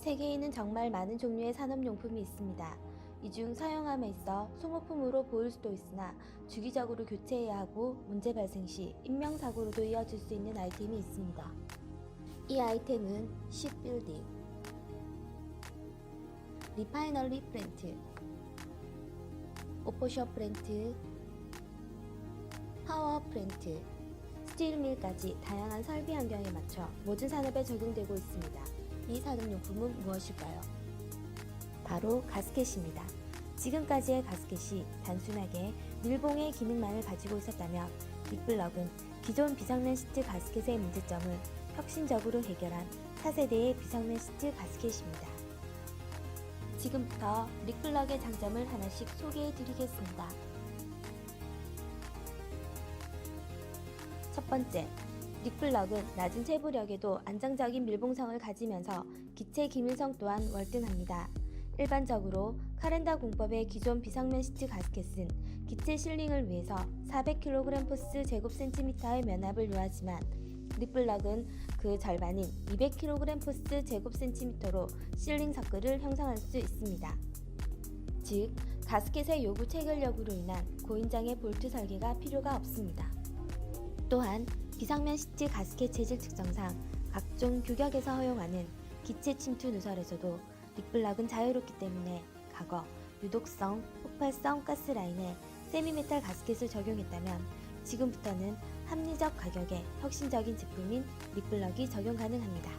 세계에는 정말 많은 종류의 산업용품이 있습니다. 이 중 사용함에 있어 소모품으로 보일 수도 있으나 주기적으로 교체해야 하고 문제 발생 시 인명사고로도 이어질 수 있는 아이템이 있습니다. 이 아이템은 shipbuilding, 리파이너리 플랜트, 오포셔 플랜트, 파워 플랜트, 스틸밀까지 다양한 설비 환경에 맞춰 모든 산업에 적용되고 있습니다. 이 산업용품은 무엇일까요? 바로 가스켓입니다. 지금까지의 가스켓이 단순하게 밀봉의 기능만을 가지고 있었다면 빅블럭은 기존 비상맨 시트 가스켓의 문제점을 혁신적으로 해결한 차세대의 비상맨 시트 가스켓입니다. 지금부터 릭블럭의 장점을 하나씩 소개해 드리겠습니다. 첫 번째, 릭블럭은 낮은 체부력에도 안정적인 밀봉성을 가지면서 기체 기밀성 또한 월등합니다. 일반적으로 카렌다 공법의 기존 비상면 시트 가스켓은 기체 실링을 위해서 400kg 포스 제곱센티미터의 면압을 요하지만 립블럭은 그 절반인 200kg 포스 제곱센티미터로 실링 서클을 형성할 수 있습니다. 즉, 가스켓의 요구 체결력으로 인한 고인장의 볼트 설계가 필요가 없습니다. 또한 비상면 시트 가스켓 재질 특성상 각종 규격에서 허용하는 기체 침투 누설에서도 릭블럭은 자유롭기 때문에 과거 유독성, 폭발성 가스 라인에 세미메탈 가스켓을 적용했다면 지금부터는 합리적 가격에 혁신적인 제품인 릭블럭이 적용 가능합니다.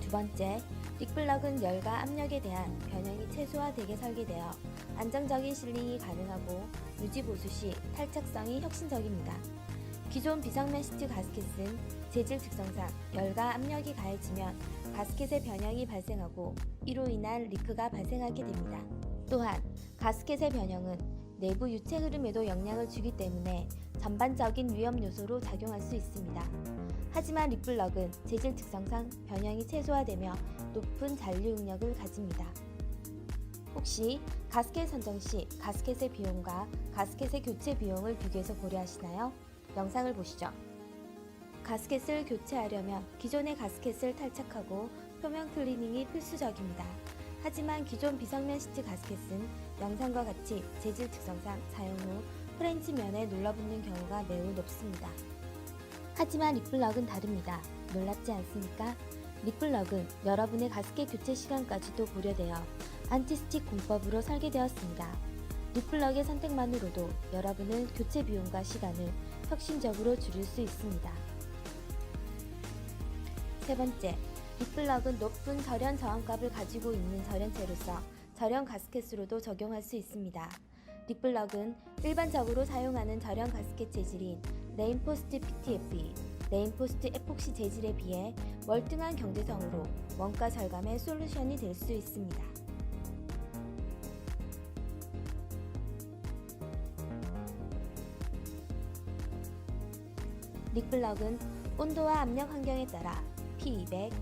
두 번째, 릭블럭은 열과 압력에 대한 변형이 최소화되게 설계되어 안정적인 실링이 가능하고 유지 보수 시 탈착성이 혁신적입니다. 기존 비상면 시트 가스켓은 재질 특성상 열과 압력이 가해지면 가스켓의 변형이 발생하고 이로 인한 리크가 발생하게 됩니다. 또한 가스켓의 변형은 내부 유체 흐름에도 영향을 주기 때문에 전반적인 위험 요소로 작용할 수 있습니다. 하지만 립블럭은 재질 특성상 변형이 최소화되며 높은 잔류 응력을 가집니다. 혹시 가스켓 선정 시 가스켓의 비용과 가스켓의 교체 비용을 비교해서 고려하시나요? 영상을 보시죠. 가스켓을 교체하려면 기존의 가스켓을 탈착하고 표면 클리닝이 필수적입니다. 하지만 기존 비상면 시트 가스켓은 영상과 같이 재질 특성상 사용 후 프렌치 면에 눌러붙는 경우가 매우 높습니다. 하지만 립블럭은 다릅니다. 놀랍지 않습니까? 립블럭은 여러분의 가스켓 교체 시간까지도 고려되어 안티스틱 공법으로 설계되었습니다. 립블럭의 선택만으로도 여러분의 교체 비용과 시간을 혁신적으로 줄일 수 있습니다. 세 번째, 립블럭은 높은 절연 저항값을 가지고 있는 절연체로서 절연 가스켓으로도 적용할 수 있습니다. 립블럭은 일반적으로 사용하는 절연 가스켓 재질인 레인포스트 PTFE, 레인포스트 에폭시 재질에 비해 월등한 경제성으로 원가 절감의 솔루션이 될 수 있습니다. 릭블럭은 온도와 압력 환경에 따라 P200,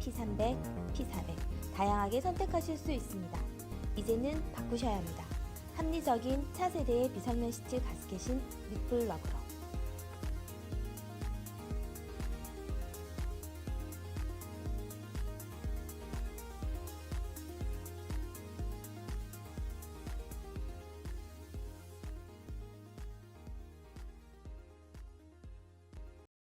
P300, P400 다양하게 선택하실 수 있습니다. 이제는 바꾸셔야 합니다. 합리적인 차세대의 비상면 시트 가스켓인 릭블럭으로.